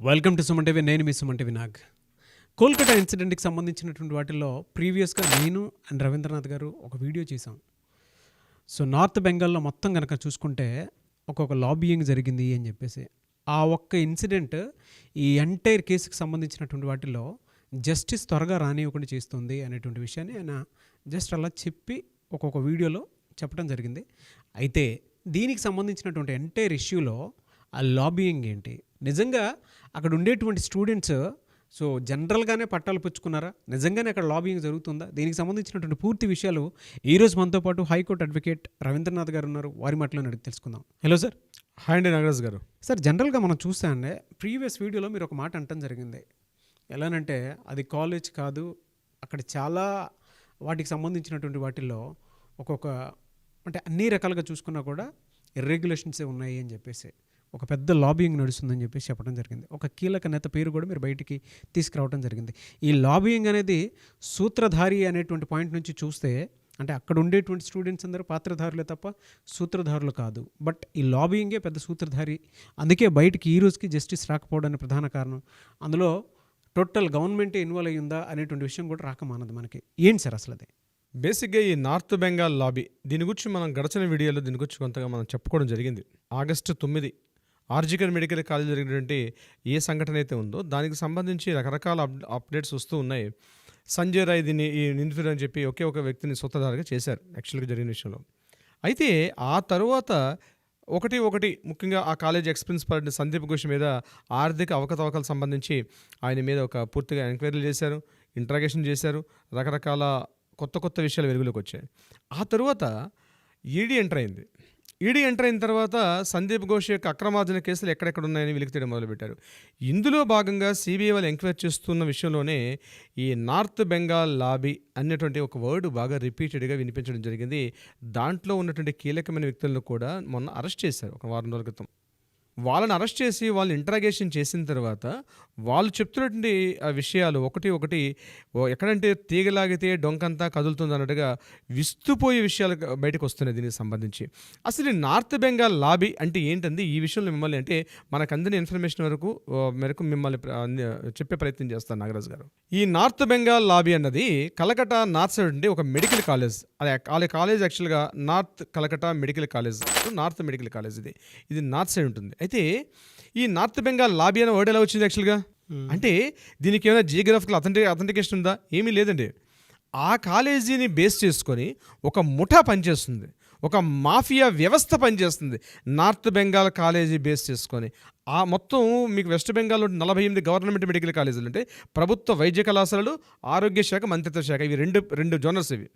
Welcome to Suman TV నేను మీ Suman TV Nag. Kolkata ఇన్సిడెంట్కి సంబంధించినటువంటి వాటిల్లో ప్రీవియస్గా నేను అండ్ రవీంద్రనాథ్ గారు ఒక వీడియో చేశాం. సో నార్త్ బెంగాల్లో మొత్తం కనుక చూసుకుంటే ఒక్కొక్క లాబియింగ్ జరిగింది అని చెప్పేసి. ఆ ఒక్క ఇన్సిడెంట్ ఈ ఎంటైర్ కేసుకి సంబంధించినటువంటి వాటిల్లో జస్టిస్ త్వరగా రానివ్వకుండా చేస్తుంది అనేటువంటి విషయాన్ని ఆయన జస్ట్ అలా చెప్పి ఒక్కొక్క వీడియోలో చెప్పడం జరిగింది. అయితే దీనికి సంబంధించినటువంటి ఎంటైర్ ఇష్యూలో ఆ లాబియింగ్ ఏంటి? నిజంగా అక్కడ ఉండేటువంటి స్టూడెంట్స్ సో జనరల్గానే పట్టాలు పుచ్చుకున్నారా? నిజంగానే అక్కడ లాబియింగ్ జరుగుతుందా? దీనికి సంబంధించినటువంటి పూర్తి విషయాలు ఈరోజు మనతో పాటు హైకోర్టు అడ్వకేట్ రవీంద్రనాథ్ గారు ఉన్నారు. వారి మాటలో అడిగి తెలుసుకుందాం. హలో సార్ హాయ్ అండి నాగరాజ్ గారు. సార్ జనరల్గా మనం చూస్తాండే ప్రీవియస్ వీడియోలో మీరు ఒక మాట అంటం జరిగింది. ఎలానంటే అది కాలేజ్ కాదు అక్కడ చాలా వాటికి సంబంధించినటువంటి వాటిల్లో ఒక్కొక్క అంటే అన్ని రకాలుగా చూసుకున్నా కూడా ఇర్రెగ్యులేషన్సే ఉన్నాయి అని చెప్పేసి. ఒక పెద్ద లాబియింగ్ నడుస్తుందని చెప్పేసి చెప్పడం జరిగింది. ఒక కీలక నేత పేరు కూడా మీరు బయటికి తీసుకురావడం జరిగింది. ఈ లాబియింగ్ అనేది సూత్రధారి అనేటువంటి పాయింట్ నుంచి చూస్తే అంటే అక్కడ ఉండేటువంటి స్టూడెంట్స్ అందరూ పాత్రధారులే తప్ప సూత్రధారులు కాదు. బట్ ఈ లాబియింగే పెద్ద సూత్రధారి. అందుకే బయటికి ఈ రోజుకి జస్టిస్ రాకపోవడానికి ప్రధాన కారణం. అందులో టోటల్ గవర్నమెంటే ఇన్వాల్వ్ అయ్యిందా అనేటువంటి విషయం కూడా రాకమానదు మనకి. ఏంటి సార్ అసలు అది? బేసిక్గా ఈ నార్త్ బెంగాల్ లాబీ దీని గురించి మనం గడిచిన వీడియోలో దీని గురించి కొంతగా మనం చెప్పుకోవడం జరిగింది. ఆగస్టు తొమ్మిది ఆర్జికల్ మెడికల్ కాలేజ్ జరిగినటువంటి ఏ సంఘటన అయితే ఉందో దానికి సంబంధించి రకరకాల అప్డేట్స్ వస్తూ ఉన్నాయి. సంజయ్ రాయ్ దీన్ని ఈ నిందితుడు అని చెప్పి ఒకే ఒక వ్యక్తిని సొత్తదారుగా చేశారు యాక్చువల్గా జరిగిన విషయంలో. అయితే ఆ తరువాత ఒకటి ఒకటి ముఖ్యంగా ఆ college expense principal Sandeep Ghosh మీద ఆర్థిక అవకతవకలకు సంబంధించి ఆయన మీద ఒక పూర్తిగా ఎంక్వైరీలు చేశారు ఇంట్రాగేషన్ చేశారు రకరకాల కొత్త కొత్త విషయాలు వెలుగులోకి వచ్చాయి. ఆ తరువాత ఈడీ ఎంటర్ అయింది. ఈడీ ఎంటర్ అయిన తర్వాత సందీప్ ఘోష్ యొక్క అక్రమార్జన కేసులు ఎక్కడెక్కడ ఉన్నాయని వెలికి తీయడం మొదలుపెట్టారు. ఇందులో భాగంగా సిబిఐ వాళ్ళు ఎంక్వైరీ చేస్తున్న విషయంలోనే ఈ నార్త్ బెంగాల్ లాబీ అనేటువంటి ఒక వర్డ్ బాగా రిపీటెడ్గా వినిపించడం జరిగింది. దాంట్లో ఉన్నటువంటి కీలకమైన వ్యక్తులను కూడా మొన్న అరెస్ట్ చేశారు ఒక వారం రోజుల క్రితం. వాళ్ళని అరెస్ట్ చేసి వాళ్ళని ఇంటరాగేషన్ చేసిన తర్వాత వాళ్ళు చెప్తున్నటువంటి ఆ విషయాలు ఒకటి ఒకటి ఎక్కడంటే తీగలాగితే డొంకంతా కదులుతుంది అన్నట్టుగా విస్తుపోయే విషయాలు బయటకు వస్తున్నాయి దీనికి సంబంధించి. అసలు నార్త్ బెంగాల్ లాబీ అంటే ఏంటంది ఈ విషయంలో మిమ్మల్ని అంటే మనకు అందిన ఇన్ఫర్మేషన్ వరకు మేరకు మిమ్మల్ని చెప్పే ప్రయత్నం చేస్తాను నాగరాజు గారు. ఈ నార్త్ బెంగాల్ లాబీ అన్నది కలకటా నార్త్ సైడ్ ఉండే ఒక మెడికల్ కాలేజ్. అదే కాలేజ్ యాక్చువల్గా north Calcutta medical college. North medical college ఇది. ఇది నార్త్ సైడ్ ఉంటుంది. అయితే ఈ నార్త్ బెంగాల్ లాబీ అనే వర్డ్ ఎలా వచ్చింది యాక్చువల్గా అంటే దీనికి ఏమైనా జియోగ్రఫికల్ అథెంటి అథెంటికేషన్ ఉందా? ఏమీ లేదండి. ఆ కాలేజీని బేస్ చేసుకొని ఒక ముఠా పనిచేస్తుంది. ఒక మాఫియా వ్యవస్థ పనిచేస్తుంది. నార్త్ బెంగాల్ కాలేజీ బేస్ చేసుకొని. ఆ మొత్తం మీకు వెస్ట్ బెంగాల్లో నలభై ఎనిమిది గవర్నమెంట్ మెడికల్ కాలేజీలు అంటే ప్రభుత్వ వైద్య కళాశాలలు ఆరోగ్య శాఖ మంత్రిత్వ శాఖ. ఇవి రెండు రెండు జోనర్స్ ఇవి.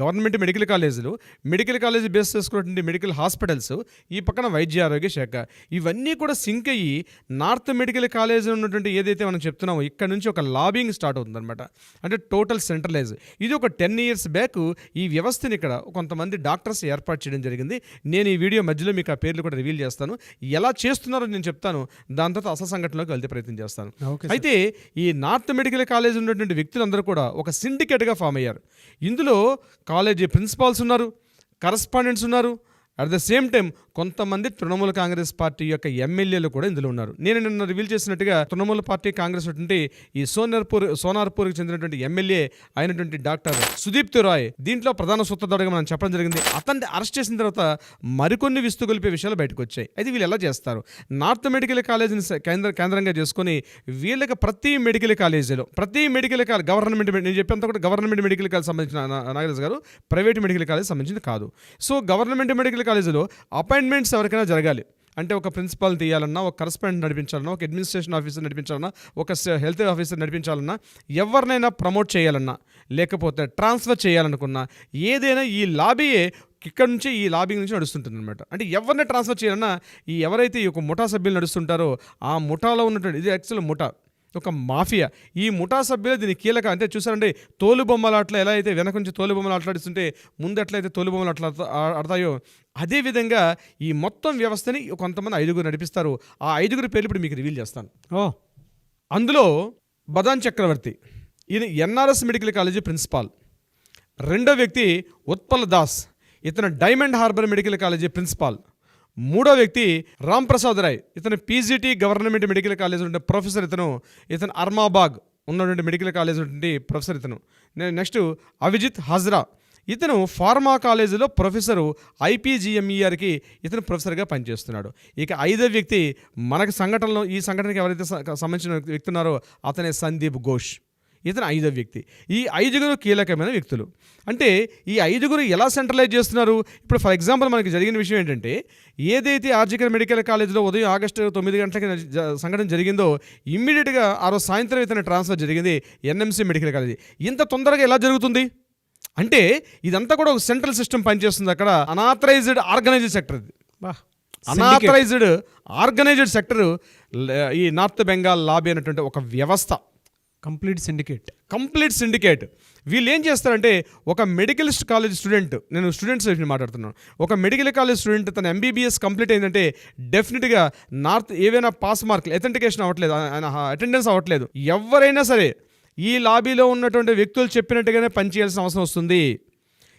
గవర్నమెంట్ మెడికల్ కాలేజీలు మెడికల్ కాలేజీ బేస్ చేసుకున్నటువంటి మెడికల్ హాస్పిటల్స్ ఈ పక్కన వైద్య ఆరోగ్య శాఖ ఇవన్నీ కూడా సింక్ అయ్యి నార్త్ మెడికల్ కాలేజ్ ఉన్నటువంటి ఏదైతే మనం చెప్తున్నామో ఇక్కడ నుంచి ఒక లాబింగ్ స్టార్ట్ అవుతుందన్నమాట. అంటే టోటల్ సెంట్రలైజ్. ఇది ఒక టెన్ ఇయర్స్ బ్యాక్ ఈ వ్యవస్థని ఇక్కడ కొంతమంది డాక్టర్స్ ఏర్పాటు చేయడం జరిగింది. నేను ఈ వీడియో మధ్యలో మీకు ఆ పేర్లు కూడా రివీల్ చేస్తాను. ఎలా చేస్తున్నారో నేను చెప్తాను. దాని తర్వాత అసలు సంఘటనలోకి వెళ్తే ప్రయత్నం చేస్తాను. అయితే ఈ నార్త్ మెడికల్ కాలేజ్ ఉన్నటువంటి వ్యక్తులందరూ కూడా ఒక సిండికేట్గా ఫామ్ అయ్యారు. ఇందులో కాలేజీ ప్రిన్సిపాల్స్ ఉన్నారు కరస్పాండెంట్స్ ఉన్నారు. అట్ ద సేమ్ టైం కొంతమంది తృణమూల కాంగ్రెస్ పార్టీ యొక్క ఎమ్మెల్యేలు కూడా ఇందులో ఉన్నారు. నేను నిన్న రివీల్ చేసినట్టుగా తృణమూల పార్టీ కాంగ్రెస్ ఉన్నటువంటి ఈ సోనర్పూర్ సోనార్పూర్కి చెందినటువంటి ఎమ్మెల్యే అయినటువంటి డాక్టర్ సుదీప్తి రాయ్ దీంట్లో ప్రధాన సూత్రధారుగా మనం చెప్పడం జరిగింది. అతన్ని అరెస్ట్ చేసిన తర్వాత మరికొన్ని విస్తుగొలిపే విషయాలు బయటకు వచ్చాయి. అది వీళ్ళు ఎలా చేస్తారు? నార్త్ మెడికల్ కాలేజీని కేంద్ర కేంద్రంగా చేసుకొని వీళ్ళకి ప్రతి మెడికల్ కాలేజీలో ప్రతి మెడికల్ కాలేజ్ గవర్నమెంట్ నేను చెప్పేంత కూడా గవర్నమెంట్ మెడికల్ కాలేజ్ సంబంధించిన నా- గారు ప్రైవేట్ మెడికల్ కాలేజ్ సంబంధించింది కాదు. సో గవర్నమెంట్ మెడికల్ కాలేజీలో అపాయింట్ అపాయింట్మెంట్స్ ఎవరికైనా జరగాలి. అంటే ఒక ప్రిన్సిపాల్ తీయాలన్నా ఒక కరస్పాండెంట్ నడిపించాలన్నా ఒక అడ్మినిస్ట్రేషన్ ఆఫీసర్ నడిపించాలన్నా ఒక హెల్త్ ఆఫీసర్ నడిపించాలన్నా ఎవరినైనా ప్రమోట్ చేయాలన్నా లేకపోతే ట్రాన్స్ఫర్ చేయాలనుకున్నా ఏదైనా ఈ లాబీయే ఇక్కడ నుంచి ఈ లాబింగ్ నుంచి నడుస్తుంటుంది అనమాట అంటే ఎవరిని ట్రాన్స్ఫర్ చేయాలన్నా ఈ ఎవరైతే ఈ ఒక ముఠా సభ్యులు నడుస్తుంటారో ఆ ముఠాలో ఉన్నటువంటి ఇది యాక్చువల్ ముఠా. ఒక మాఫియా. ఈ ముఠా సభ్యులు దీని కీలక అంటే చూసారంటే తోలు బొమ్మల అట్లా ఎలా అయితే వెనక నుంచి తోలు బొమ్మలు అట్లాడిస్తుంటే ముందు ఎట్లయితే తోలు బొమ్మలు అట్లా ఆడతాయో అదేవిధంగా ఈ మొత్తం వ్యవస్థని కొంతమంది ఐదుగురు నడిపిస్తారు. ఆ ఐదుగురు పేర్లు ఇప్పుడు మీకు రివీల్ చేస్తాను. ఓ. అందులో బదాన్ చక్రవర్తి ఈయన ఎన్ఆర్ఎస్ మెడికల్ కాలేజీ ప్రిన్సిపాల్. రెండో వ్యక్తి ఉత్పల్ దాస్ ఇతను Diamond Harbour medical college principal. మూడో వ్యక్తి రామ్ ప్రసాద్ రాయ్. ఇతను పీజీటీ గవర్నమెంట్ మెడికల్ కాలేజ్ ఉండే ప్రొఫెసర్ ఇతను. ఇతను అర్మాబాగ్ ఉన్నటువంటి మెడికల్ కాలేజ్ ఉండే ప్రొఫెసర్ ఇతను. నేను నెక్స్ట్ అవిజిత్ హజ్రా. ఇతను ఫార్మా కాలేజీలో ప్రొఫెసరు ఐపీజీఎంఈఆర్కి ఇతను ప్రొఫెసర్గా పనిచేస్తున్నాడు. ఇక ఐదో వ్యక్తి మనకు సంఘటనలో ఈ సంఘటనకి ఎవరైతే సంబంధించిన వ్యక్తి ఉన్నారో అతనే సందీప్ ఘోష్. ఇతను ఐదో వ్యక్తి. ఈ ఐదుగురు కీలకమైన వ్యక్తులు. అంటే ఈ ఐదుగురు ఎలా సెంట్రలైజ్ చేస్తున్నారు? ఇప్పుడు ఫర్ ఎగ్జాంపుల్ మనకి జరిగిన విషయం ఏంటంటే ఏదైతే ఆర్జికల్ మెడికల్ కాలేజ్లో ఉదయం ఆగస్టు తొమ్మిది గంటలకి సంఘటన జరిగిందో ఇమ్మీడియట్గా ఆ రోజు సాయంత్రం ఇతను ట్రాన్స్ఫర్ జరిగింది ఎన్ఎంసీ మెడికల్ కాలేజ్. ఇంత తొందరగా ఎలా జరుగుతుంది? అంటే ఇదంతా కూడా ఒక సెంట్రల్ సిస్టమ్ పనిచేస్తుంది అక్కడ. అనాథరైజ్డ్ ఆర్గనైజ్డ్ సెక్టర్ ఇది బా అనాథరైజ్డ్ ఆర్గనైజ్డ్ సెక్టర్ ఈ నార్త్ బెంగాల్ లాబీ అనేటువంటి ఒక వ్యవస్థ. కంప్లీట్ సిండికేట్ కంప్లీట్ సిండికేట్ వీళ్ళు ఏం చేస్తారంటే ఒక మెడికల్ కాలేజ్ స్టూడెంట్ నేను స్టూడెంట్స్ మాట్లాడుతున్నాను. ఒక మెడికల్ కాలేజ్ స్టూడెంట్ తన ఎంబీబీఎస్ కంప్లీట్ అయిందంటే డెఫినెట్గా నార్త్ ఏవైనా పాస్ మార్కులు అథెంటికేషన్ అవ్వట్లేదు ఆయన అటెండెన్స్ అవ్వట్లేదు. ఎవరైనా సరే ఈ లాబీలో ఉన్నటువంటి వ్యక్తులు చెప్పినట్టుగానే పనిచేయాల్సిన అవసరం వస్తుంది.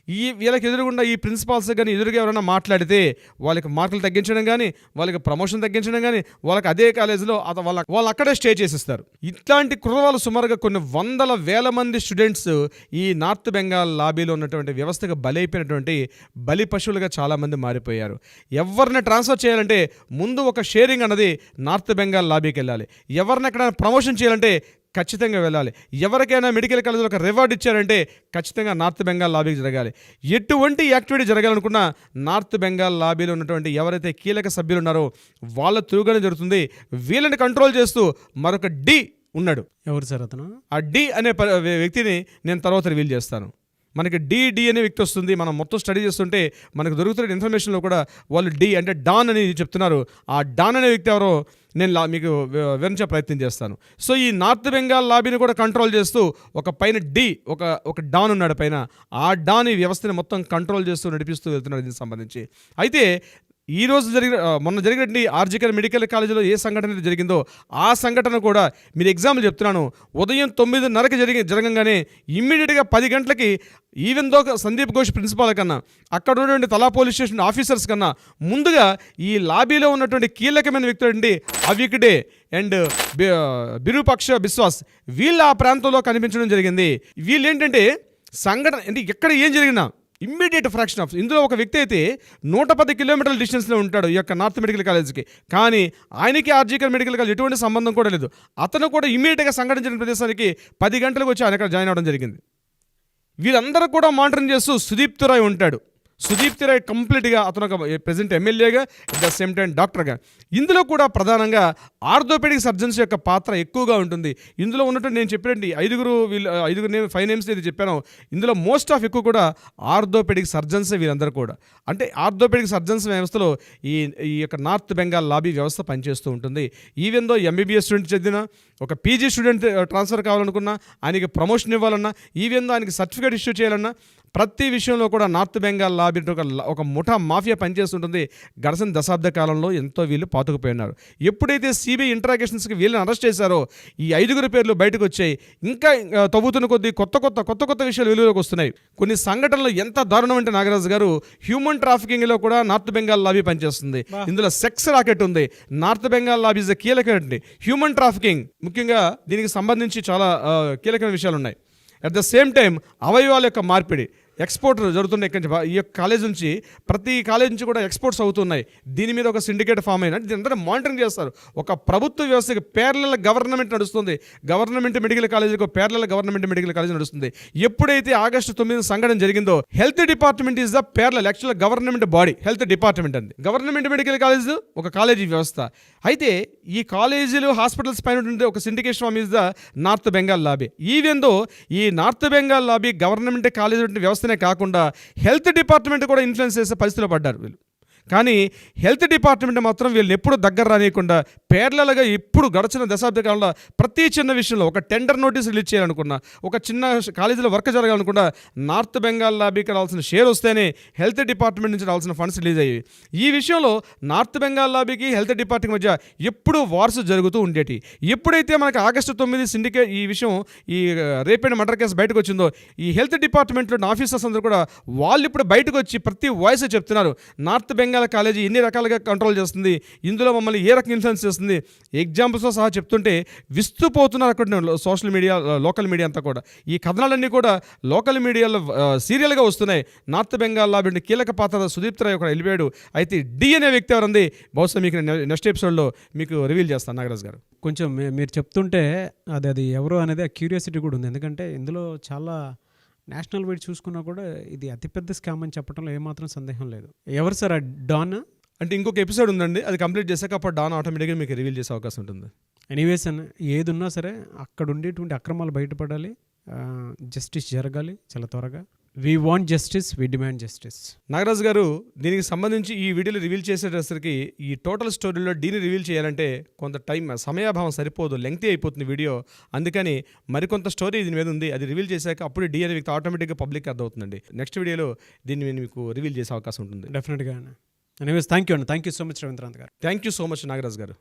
ఈ వీళ్ళకి ఎదురుగుండా ఈ ప్రిన్సిపాల్స్ కానీ ఎదురుగా ఎవరైనా మాట్లాడితే వాళ్ళకి మార్కులు తగ్గించడం కానీ వాళ్ళకి ప్రమోషన్ తగ్గించడం కానీ వాళ్ళకి అదే కాలేజీలో అత వాళ్ళ వాళ్ళు అక్కడే స్టే చేసిస్తారు. ఇట్లాంటి కుర్రవాళ్ళు సుమారుగా కొన్ని వందల వేల మంది స్టూడెంట్స్ ఈ నార్త్ బెంగాల్ లాబీలో ఉన్నటువంటి వ్యవస్థకు బలైపోయినటువంటి బలి పశువులుగా చాలామంది మారిపోయారు. ఎవరిని ట్రాన్స్ఫర్ చేయాలంటే ముందు ఒక షేరింగ్ అన్నది నార్త్ బెంగాల్ లాబీకి వెళ్ళాలి. ఎవరిని ఎక్కడైనా ప్రమోషన్ చేయాలంటే ఖచ్చితంగా వెళ్ళాలి. ఎవరికైనా మెడికల్ కాలేజీలో ఒక రివార్డ్ ఇచ్చారంటే ఖచ్చితంగా నార్త్ బెంగాల్ లాబీకి జరగాలి. ఎటువంటి యాక్టివిటీ జరగాలనుకున్నా నార్త్ బెంగాల్ లాబీలో ఉన్నటువంటి ఎవరైతే కీలక సభ్యులు ఉన్నారో వాళ్ళ త్రూగానే జరుగుతుంది. వీళ్ళని కంట్రోల్ చేస్తూ మరొక డి ఉన్నాడు. ఎవరు సార్ అతను? ఆ డి అనే వ్యక్తిని నేను తర్వాత రివీల్ చేస్తాను. మనకి డి డి అనే వ్యక్తి వస్తుంది. మనం మొత్తం స్టడీ చేస్తుంటే మనకు దొరుకుతున్న ఇన్ఫర్మేషన్లో కూడా వాళ్ళు డి అంటే డాన్ అని చెప్తున్నారు. ఆ డాన్ అనే వ్యక్తి ఎవరో నేను లా మీకు వివరించే ప్రయత్నం చేస్తాను. సో ఈ నార్త్ బెంగాల్ లాబీని కూడా కంట్రోల్ చేస్తూ ఒక పైన డి ఒక ఒక డాన్ ఉన్నాడు పైన. ఆ డాన్ ఈ వ్యవస్థని మొత్తం కంట్రోల్ చేస్తూ నడిపిస్తూ వెళ్తున్నాడు దీనికి సంబంధించి. అయితే ఈ రోజు జరిగిన మొన్న జరిగినటువంటి ఆర్జికల్ మెడికల్ కాలేజీలో ఏ సంఘటన అయితే జరిగిందో ఆ సంఘటన కూడా మీరు ఎగ్జాంపుల్ చెప్తున్నాను. ఉదయం తొమ్మిదిన్నరకి జరిగి జరగంగానే ఇమ్మీడియట్గా పది గంటలకి even though Sandip Ghosh principal కన్నా అక్కడ ఉన్నటువంటి తలా పోలీస్ స్టేషన్ ఆఫీసర్స్ కన్నా ముందుగా ఈ లాబీలో ఉన్నటువంటి కీలకమైన వ్యక్తులు అండి అవికడే అండ్ బి- బిరూపక్ష బిశ్వాస్ వీళ్ళు ఆ ప్రాంతంలో కనిపించడం జరిగింది. వీళ్ళు ఏంటంటే సంఘటన అంటే ఎక్కడ ఏం జరిగినా ఇమ్మీడియట్ ఫ్రాక్షన్ ఆఫ్ ఇందులో ఒక వ్యక్తి అయితే నూట పది కిలోమీటర్ల డిస్టెన్స్లో ఉంటాడు ఈ యొక్క నార్త్ మెడికల్ కాలేజ్కి కానీ ఆయనకి ఆర్జికల్ మెడికల్ కాలేజ్ ఎటువంటి సంబంధం కూడా లేదు. అతను కూడా ఇమ్మీడియట్గా సంఘటించిన ప్రదేశానికి పది గంటలకు వచ్చి ఆయన అక్కడ జాయిన్ అవ్వడం జరిగింది. వీళ్ళందరూ కూడా మానిటరింగ్ చేస్తూ సుదీప్తురాయ్ ఉంటాడు. సుదీప్ రాయ్ కంప్లీట్గా అతను ఒక ప్రజెంట్ ఎమ్మెల్యేగా అట్ ద సేమ్ టైం డాక్టర్గా. ఇందులో కూడా ప్రధానంగా ఆర్థోపెడిక్ సర్జన్స్ యొక్క పాత్ర ఎక్కువగా ఉంటుంది. ఇందులో ఉన్నట్టు నేను చెప్పినట్టు ఐదుగురు వీళ్ళు ఐదుగురు నేమ్ ఫైవ్ నేమ్స్ ఇది చెప్పాను. ఇందులో మోస్ట్ ఆఫ్ ఎక్కువ కూడా ఆర్థోపెడిక్ సర్జన్స్ వీళ్ళందరూ కూడా. అంటే ఆర్థోపెడిక్ సర్జన్స్ వ్యవస్థలో ఈ ఈ యొక్క నార్త్ బెంగాల్ లాబీ వ్యవస్థ పనిచేస్తూ ఉంటుంది. ఈవెన్ దో ఎంబీబీఎస్ స్టూడెంట్ చదివిన ఒక పీజీ స్టూడెంట్ ట్రాన్స్ఫర్ కావాలనుకున్నా ఆయనకి ప్రమోషన్ ఇవ్వాలన్నా ఈవెన్ దో ఆయనకి సర్టిఫికేట్ ఇష్యూ చేయాలన్నా ప్రతి విషయంలో కూడా నార్త్ బెంగాల్ లాబీ ఒక ఒక ముఠా మాఫియా పనిచేస్తుంటుంది. గడచిన దశాబ్ద కాలంలో ఎంతో వీళ్ళు పాతుకుపోయి ఉన్నారు ఎప్పుడైతే సిబిఐ ఇంటరాగేషన్స్కి వీళ్ళని అరెస్ట్ చేశారో ఈ ఐదుగురు పేర్లు బయటకు వచ్చాయి ఇంకా తవ్వుతున్న కొద్దీ కొత్త కొత్త కొత్త కొత్త విషయాలు వెలుగులోకి వస్తున్నాయి. కొన్ని సంఘటనలు ఎంత దారుణం అంటే నాగరాజు గారు హ్యూమన్ ట్రాఫికింగ్లో కూడా నార్త్ బెంగాల్ లాబీ పనిచేస్తుంది. ఇందులో సెక్స్ రాకెట్ ఉంది. నార్త్ బెంగాల్ లాబీ ఇస్ కీలకమైనటువంటి హ్యూమన్ ట్రాఫికింగ్. ముఖ్యంగా దీనికి సంబంధించి చాలా కీలకమైన విషయాలు ఉన్నాయి. అట్ ద సేమ్ టైం అవయవాల యొక్క మార్పిడి. ఎక్స్పోర్ట్ జరుగుతున్నాయి ఇక్కడి నుంచి. ఈ యొక్క కాలేజ్ నుంచి ప్రతి కాలేజ్ నుంచి కూడా ఎక్స్పోర్ట్స్ అవుతున్నాయి. దీని మీద ఒక సిండికేట్ ఫామ్ అయిన దీని అంతా మానిటరింగ్ చేస్తారు. ఒక ప్రభుత్వ వ్యవస్థకి పేర్ల గవర్నమెంట్ నడుస్తుంది. గవర్నమెంట్ మెడికల్ కాలేజీకి పేర్ల గవర్నమెంట్ మెడికల్ కాలేజ్ నడుస్తుంది. ఎప్పుడైతే ఆగస్టు తొమ్మిది సంఘటన జరిగిందో హెల్త్ డిపార్ట్మెంట్ ఈజ్ ద పేర్ల actual government body health department అంది. గవర్నమెంట్ మెడికల్ కాలేజ్ ఒక కాలేజీ వ్యవస్థ. అయితే ఈ కాలేజీలు హాస్పిటల్స్ పైన ఉన్నటువంటి ఒక syndication form is the north Bengal lobby. Even though ఈ north Bengal lobby government college వ్యవస్థనే కాకుండా హెల్త్ డిపార్ట్మెంట్ కూడా ఇన్ఫ్లుయెన్స్ చేసే పరిస్థితిలో పడ్డారు వీళ్ళు. కానీ హెల్త్ డిపార్ట్మెంట్ మాత్రం వీళ్ళని ఎప్పుడు దగ్గర రానియకుండా పేర్లలుగా ఇప్పుడు గడిచిన దశాబ్ద కాలంలో ప్రతి చిన్న విషయంలో ఒక టెండర్ నోటీస్ రిలీజ్ చేయాలనుకున్నా ఒక చిన్న కాలేజీలో వర్క్ జరగాలనుకున్నా నార్త్ బెంగాల్ లాబీకి రావాల్సిన షేర్ వస్తేనే హెల్త్ డిపార్ట్మెంట్ నుంచి రావాల్సిన ఫండ్స్ రిలీజ్ అయ్యాయి ఈ విషయంలో నార్త్ బెంగాల్ లాబీకి హెల్త్ డిపార్ట్మెంట్ మధ్య ఎప్పుడూ వార్స్ జరుగుతూ ఉండేటి ఎప్పుడైతే మనకి ఆగస్టు తొమ్మిది సిండికేట్ ఈ విషయం ఈ రేప్ మర్డర్ కేసు బయటకు వచ్చిందో ఈ హెల్త్ డిపార్ట్మెంట్లో ఆఫీసర్స్ అందరూ కూడా వాళ్ళు ఇప్పుడు బయటకు వచ్చి ప్రతి వాయిస్ చెప్తున్నారు. నార్త్ బెంగాల్ బెంగాల్ కాలేజీ ఎన్ని రకాలుగా కంట్రోల్ చేస్తుంది ఇందులో మమ్మల్ని ఏ రకంగా ఇన్ఫ్లుయెన్స్ చేస్తుంది ఎగ్జాంపుల్స్తో సహా చెప్తుంటే విస్తుపోతున్నారు అక్కడ సోషల్ మీడియా లోకల్ మీడియా అంతా కూడా. ఈ కథనాలన్నీ కూడా లోకల్ మీడియాలో సీరియల్గా వస్తున్నాయి. నార్త్ బెంగాల్ లాబి కీలక పాత్ర సుదీప్ రాయ్ ఒకడు వెళ్ళిపోయాడు అయితే డి అనే వ్యక్తి ఎవరంది? బహుశా మీకు నెక్స్ట్ ఎపిసోడ్లో మీకు రివీల్ చేస్తాను నాగరాజ్ గారు. కొంచెం మీరు చెప్తుంటే అది అది ఎవరు అనేది ఆ క్యూరియాసిటీ కూడా ఉంది. ఎందుకంటే ఇందులో చాలా నేషనల్ వైడ్ చూసుకున్నా కూడా ఇది అతిపెద్ద స్కామ్ అని చెప్పడంలో ఏమాత్రం సందేహం లేదు. ఎవరు సార్ ఆ డాన్? అంటే ఇంకొక ఎపిసోడ్ ఉందండి. అది కంప్లీట్ చేశాక అప్పుడు డాన్ ఆటోమేటిక్గా మీకు రివీల్ చేసే అవకాశం ఉంటుంది. ఎనీవేస్ అన్న ఏది ఉన్నా సరే అక్కడ ఉండేటువంటి అక్రమాలు బయటపడాలి. జస్టిస్ జరగాలి చాలా త్వరగా. We want justice we demand justice Nagaraju garu దీనికి సంబంధించి ఈ వీడియోలో రివీల్ చేసేటసరికి ఈ టోటల్ స్టోరీలో డీని రివీల్ చేయాలంటే కొంత టైం సమయాభావం సరిపోదు లెంగ్తీ అయిపోతుంది వీడియో. అందుకని మరికొంత స్టోరీ దీని మీద ఉంది అది రివీల్ చేశాక అప్పుడు డి అనే వ్యక్తి ఆటోమేటిక్గా పబ్లిక్ అర్థమవుతుందండి. నెక్స్ట్ వీడియోలో దీన్ని నేను మీకు రివీల్ చేసే అవకాశం ఉంటుంది. డెఫినెట్గా ఎనీవేస్ థ్యాంక్ యూ అండి thank you so much Rabindranath garu. Thank you so much Nagaraju garu.